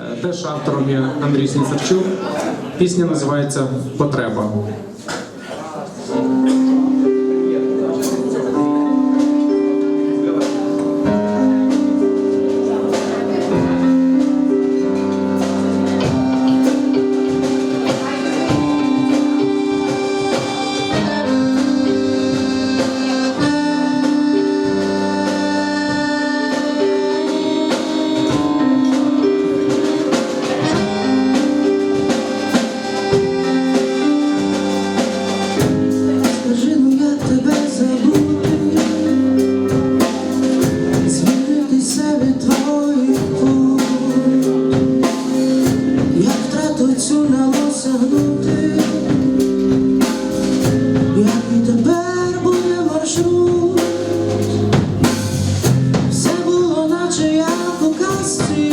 Е, Теж автором є Андрій Сніцарчук. Пісня називається Потреба. Не осягнути, який тепер буде маршрут, все було, наче як у казці,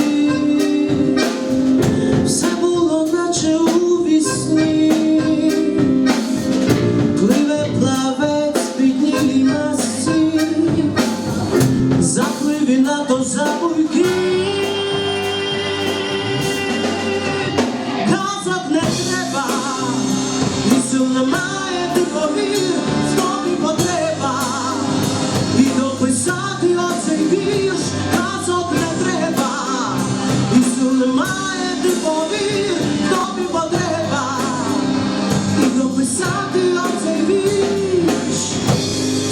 все було, наче у вісні. Пливе плавець підній масці, запливі на то забуйки. Дописати оцей вірш.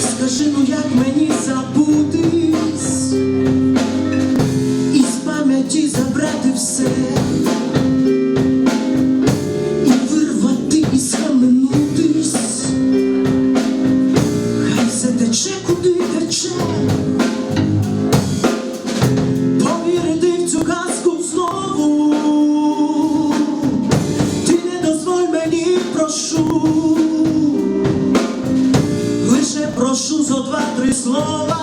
Скажи, ну як мені забутись? І з пам'яті забрати все, і Slow.